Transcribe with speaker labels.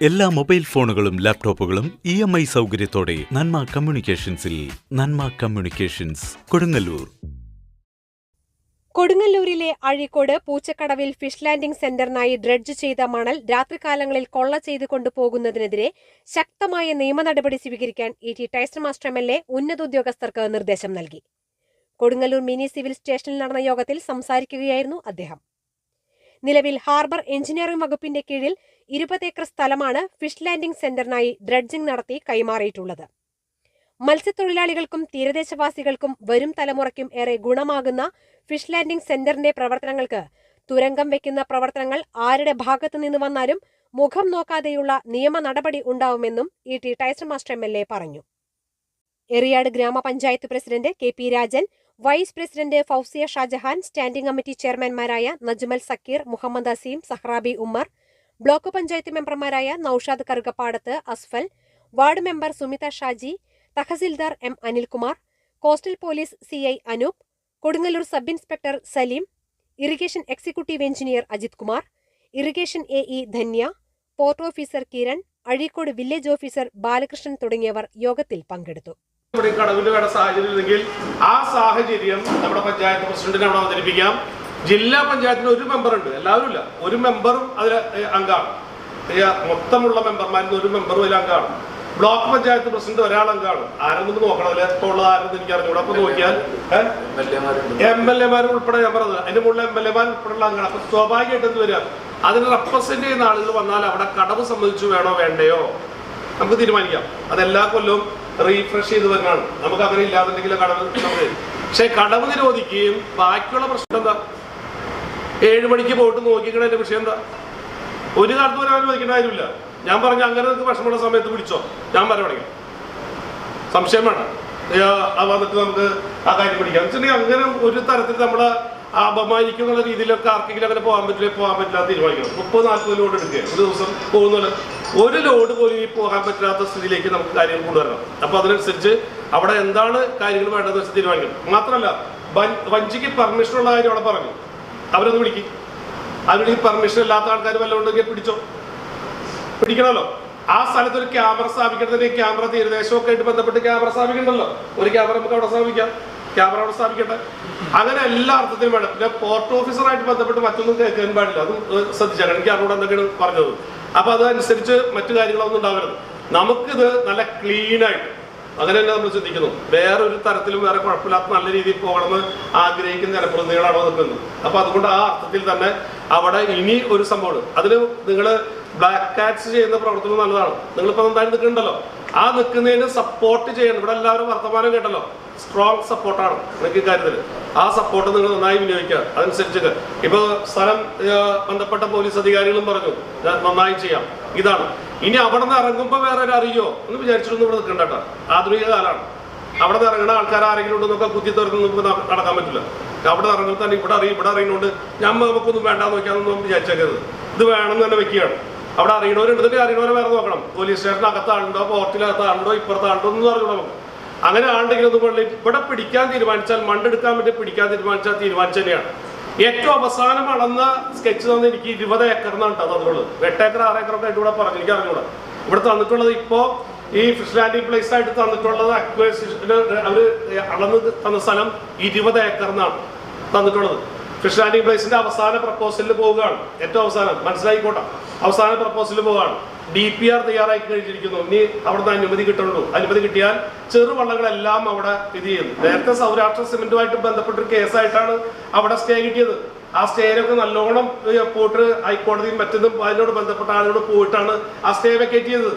Speaker 1: എല്ലാ മൊബൈൽ ഫോണുകളും ലാപ്ടോപ്പുകളും ഇ എം ഐ സൗകര്യത്തോടെ നന്മ കമ്മ്യൂണിക്കേഷൻസിൽ നന്മ കമ്മ്യൂണിക്കേഷൻസ് കൊടുങ്ങല്ലൂർ.
Speaker 2: കൊടുങ്ങല്ലൂരിലെ അഴീക്കോട് പൂച്ചക്കടവിൽ ഫിഷ് ലാൻഡിംഗ് സെന്ററിനായി ഡ്രഡ്ജ് ചെയ്ത മണൽ രാത്രികാലങ്ങളിൽ കൊള്ള ചെയ്ത് കൊണ്ടുപോകുന്നതിനെതിരെ ശക്തമായ നിയമ നടപടി സ്വീകരിക്കാൻ E T Tyson master M L A ഉന്നത ഉദ്യോഗസ്ഥർക്ക് നിർദ്ദേശം നൽകി. കൊടുങ്ങല്ലൂർ മിനി സിവിൽ സ്റ്റേഷനിൽ നടന്ന യോഗത്തിൽ സംസാരിക്കുകയായിരുന്നു അദ്ദേഹം. നിലവിൽ ഹാർബർ എഞ്ചിനീയറിംഗ് വകുപ്പിന്റെ കീഴിൽ ഇരുപത് ഏക്കർ സ്ഥലമാണ് ഫിഷ് ലാൻഡിംഗ് സെന്ററിനായി ഡ്രഡ്ജിംഗ് നടത്തി കൈമാറിയിട്ടുള്ളത്. മത്സ്യത്തൊഴിലാളികൾക്കും തീരദേശവാസികൾക്കും വരും തലമുറയ്ക്കും ഏറെ ഗുണമാകുന്ന ഫിഷ് ലാൻഡിംഗ് സെന്ററിന്റെ പ്രവർത്തനങ്ങൾക്ക് തുരങ്കം വെക്കുന്ന പ്രവർത്തനങ്ങൾ ആരുടെ ഭാഗത്തു നിന്ന് വന്നാലും മുഖം നോക്കാതെയുള്ള നിയമ നടപടി ഉണ്ടാവുമെന്നും E T Tyson master M L A പറഞ്ഞു. എറിയാട് ഗ്രാമപഞ്ചായത്ത് president K P Rajan vice president Fousiya Shajahan standing committee ചെയർമാൻമാരായ Najmal Zakir Muhammad Azeem Sahrabi Ummer block panchayat മെമ്പർമാരായ Noushad Karukappadath Asfal ward member Sumitha Shaji tahsildar M Anilkumar coastal police C I Anoop Kodungallur sub inspector Saleem irrigation executive engineer Ajith Kumar irrigation A E Dhanya port officer Kiran Azhikode village officer Balakrishnan തുടങ്ങിയവർ യോഗത്തിൽ പങ്കെടുത്തു.
Speaker 3: ഇവിടെ കടവിൽ വേണ്ട സാഹചര്യം ഇല്ലെങ്കിൽ ആ സാഹചര്യം നമ്മുടെ പഞ്ചായത്ത് പ്രസിഡന്റിനെ അവിടെ അവതരിപ്പിക്കാം. ജില്ലാ പഞ്ചായത്തിന് ഒരു മെമ്പർ ഉണ്ട്. എല്ലാവരും ഇല്ല. ഒരു മെമ്പറും അതിൽ അംഗമാണ് മൊത്തമുള്ള മെമ്പർമാരിൽ ഒരു മെമ്പറും അതിൽ അംഗമാണ് ബ്ലോക്ക് പഞ്ചായത്ത് പ്രസിഡന്റ് ഒരാൾ അംഗമാണ് ആരെന്നും നോക്കണം. അതിൽ എപ്പോൾ ഉള്ളത് ആരെന്ന് എനിക്ക് അറിഞ്ഞൂടെ. അപ്പൊ നോക്കിയാൽ എം എൽ എമാർ ഉൾപ്പെടെ ഞാൻ പറഞ്ഞത്. അതിന്റെ മുകളിൽ എം എൽ എമാർ ഉൾപ്പെടെയുള്ള അംഗമാണ് അപ്പൊ സ്വാഭാവികമായിട്ട് എന്ത് വരിക അതിന് റെപ്രസെന്റ് ചെയ്യുന്ന ആളുകൾ വന്നാൽ അവിടെ കടവ് സംബന്ധിച്ച് വേണോ വേണ്ടയോ? നമുക്ക് തീരുമാനിക്കാം. അതെല്ലാ കൊല്ലവും റീഫ്രഷ് ചെയ്ത് വരുന്നതാണ് നമുക്ക് അങ്ങനെ ഇല്ലാന്നുണ്ടെങ്കിൽ കടവ് പക്ഷെ കടവ് നിരോധിക്കുകയും ബാക്കിയുള്ള പ്രശ്നം എന്താ? ഏഴ് മണിക്ക് പോയിട്ട് നോക്കിക്കണതിന്റെ വിഷയം എന്താ? ഒരു കാലത്ത് വരെ അനുവദിക്കേണ്ട കാര്യമില്ല. ഞാൻ പറഞ്ഞ അങ്ങനെ നിങ്ങൾക്ക് വിഷമമുള്ള സമയത്ത് പിടിച്ചോ ഞാൻ പറയണെങ്കിൽ സംശയം വേണം വന്നിട്ട് നമുക്ക് ആ കാര്യം പിടിക്കാം വെച്ചിട്ടുണ്ടെങ്കിൽ അങ്ങനെ ഒരു തരത്തിൽ നമ്മളെ അപമാനിക്കും എന്നുള്ള രീതിയിലൊക്കെ ആർക്കെങ്കിലും അങ്ങനെ പോകാൻ പറ്റില്ല? പോകാൻ പറ്റില്ല തീരുമാനിക്കണം. മുപ്പത് നാൽപ്പത് ലോഡ് എടുക്കുക. ഒരു ദിവസം പോകുന്നില്ല ഒരു ലോഡ് പോലും ഈ പോകാൻ പറ്റാത്ത സ്ഥിതിയിലേക്ക് നമുക്ക് കാര്യങ്ങൾ കൊണ്ടുവരണം. അപ്പൊ അതിനനുസരിച്ച് അവിടെ എന്താണ് കാര്യങ്ങൾ വേണ്ടതെന്ന് വെച്ച് തീരുമാനിക്കണം. മാത്രമല്ല വഞ്ചിക്ക് പെർമിഷൻ ഉള്ള കാര്യം അവിടെ പറഞ്ഞു. അവരൊന്ന് വിളിക്കും. അവരുടെ ഈ പെർമിഷൻ ഇല്ലാത്ത ആൾക്കാർ വല്ലതും ഉണ്ടെങ്കിൽ പിടിച്ചോ. പിടിക്കണമല്ലോ. ആ സ്ഥലത്ത് ഒരു ക്യാമറ സ്ഥാപിക്കേണ്ടതിന് ക്യാമറ തീരദേശമൊക്കെ ആയിട്ട് ബന്ധപ്പെട്ട് ക്യാമറ സ്ഥാപിക്കണ്ടല്ലോ. ഒരു ക്യാമറ നമുക്ക് അവിടെ സ്ഥാപിക്കാം. ക്യാമറ അവിടെ സ്ഥാപിക്കട്ടെ. അങ്ങനെ എല്ലാ അർത്ഥത്തിലും വേണം. പിന്നെ പോർട്ട് ഓഫീസറായിട്ട് ബന്ധപ്പെട്ട് മറ്റൊന്നും കേൾക്കാൻ പാടില്ല. അതും ശ്രദ്ധിച്ചാൽ എനിക്ക് അറിഞ്ഞൂടെ എന്തൊക്കെയാണ് പറഞ്ഞത്. അപ്പൊ അതനുസരിച്ച് മറ്റു കാര്യങ്ങളൊന്നും ഉണ്ടാവരുത്. നമുക്കിത് നല്ല ക്ലീൻ ആയിട്ട് അങ്ങനെ തന്നെ നമ്മൾ ചിന്തിക്കുന്നു. ഒരു തരത്തിലും വേറെ കുഴപ്പമില്ലാത്ത നല്ല രീതിയിൽ പോകണമെന്ന് ആഗ്രഹിക്കുന്ന ജനപ്രതിനിധികളാണ് നിൽക്കുന്നത്. അപ്പൊ അതുകൊണ്ട് ആ അർത്ഥത്തിൽ തന്നെ അവിടെ ഇനി ഒരു സംഭവമാണ് അതിന് നിങ്ങൾ ബ്ലാക്ക് കാറ്റ്സ് ചെയ്യുന്ന പ്രവർത്തനം നല്ലതാണ്. നിങ്ങളിപ്പോൾ എന്തായാലും നിൽക്കുന്നുണ്ടല്ലോ. ആ നിൽക്കുന്നതിന് സപ്പോർട്ട് ചെയ്യണം. ഇവിടെ എല്ലാവരും വർത്തമാനം കേട്ടല്ലോ. സ്ട്രോങ് സപ്പോർട്ടാണ് നിങ്ങൾക്ക് കാര്യത്തിൽ. ആ സപ്പോർട്ട് നിങ്ങൾ നന്നായി വിനിയോഗിക്കുക. അതനുസരിച്ച് ഇപ്പൊ സ്ഥലം ബന്ധപ്പെട്ട പോലീസ് അധികാരികളും പറഞ്ഞു "ഞാൻ നന്നായി ചെയ്യാം. ഇതാണ്. ഇനി അവിടെ നിന്ന് ഇറങ്ങുമ്പോൾ വേറെ ഒരു അറിയോ? എന്ന് വിചാരിച്ചിട്ടൊന്നും ഇവിടെ നിൽക്കണ്ട കേട്ടോ. ആധുനിക കാലമാണ് അവിടെ നിന്ന് ഇറങ്ങുന്ന ആൾക്കാർ ആരെങ്കിലും ഉണ്ടെന്നൊക്കെ കുത്തി തുറന്ന് നമുക്ക് നടക്കാൻ പറ്റില്ല. അവിടെ ഇറങ്ങുമ്പോൾ തന്നെ ഇവിടെ അറിയും ഇവിടെ അറിയുന്നുണ്ട് ഞാൻ നമുക്കൊന്നും വേണ്ട നോക്കിയാന്നൊന്നും വിചാരിച്ചേക്കരുത്. ഇത് വേണമെന്ന് തന്നെ വെക്കുകയാണ്. അവിടെ അറിയണവരുണ്ടെങ്കിൽ അറിയണവരെ വേറെ നോക്കണം. പോലീസ് സ്റ്റേഷൻ അകത്താണുണ്ടോ ഇപ്പുറത്താണ്ടോ ഒന്നും അറിയണം നമുക്ക്. അങ്ങനെ ഒന്ന് പള്ളി ഇവിടെ പിടിക്കാൻ തീരുമാനിച്ചാൽ മണ്ടെടുക്കാൻ വേണ്ടി പിടിക്കാൻ തീരുമാനിച്ചാൽ തീരുമാനിച്ചു തന്നെയാണ്. ഏറ്റവും അവസാനം അളന്ന സ്കെച്ച് തന്നെ എനിക്ക് ഇരുപത് കേട്ടോ തന്നുള്ളത് എട്ട് ഏക്കർ ആറ് ഏക്കർ ഒക്കെ ഇവിടെ പറഞ്ഞു എനിക്ക് അറിഞ്ഞൂടെ. ഇവിടെ തന്നിട്ടുള്ളത് ഇപ്പോ ഈ ഫിഷ് ലാൻഡിംഗ് പ്ലേസ് ആയിട്ട് തന്നിട്ടുള്ളത് അക്വേസിഷന് അവർ അളന്ന് തന്ന സ്ഥലം ഇരുപത് ഏക്കർ എന്നാണ് തന്നിട്ടുള്ളത്. ഫിഷ് ലാൻഡിംഗ് പ്ലേസിന്റെ അവസാന പ്രപ്പോസലിൽ പോവുകയാണ്. ഏറ്റവും അവസാനം. മനസ്സിലായിക്കോട്ടെ? അവസാന പ്രപ്പോസലിൽ പോവാണ്. ഡി പി ആർ തയ്യാറാക്കി കഴിഞ്ഞിരിക്കുന്നു. ഇനി അവിടുന്ന് അനുമതി കിട്ടുള്ളൂ അനുമതി കിട്ടിയാൽ ചെറുവള്ളങ്ങളെല്ലാം അവിടെ ഇത് ചെയ്യുന്നു. നേരത്തെ സൗരാഷ്ട്ര സിമെന്റുമായിട്ട് ബന്ധപ്പെട്ടൊരു കേസായിട്ടാണ് അവിടെ സ്റ്റേ കിട്ടിയത്. ആ സ്റ്റേയിലൊക്കെ നല്ലോണം പോയിട്ട് ഹൈക്കോടതിയും മറ്റതും അതിനോട് ബന്ധപ്പെട്ട ആളുകളോട് പോയിട്ടാണ് ആ സ്റ്റേ വെക്കേറ്റ് ചെയ്തത്.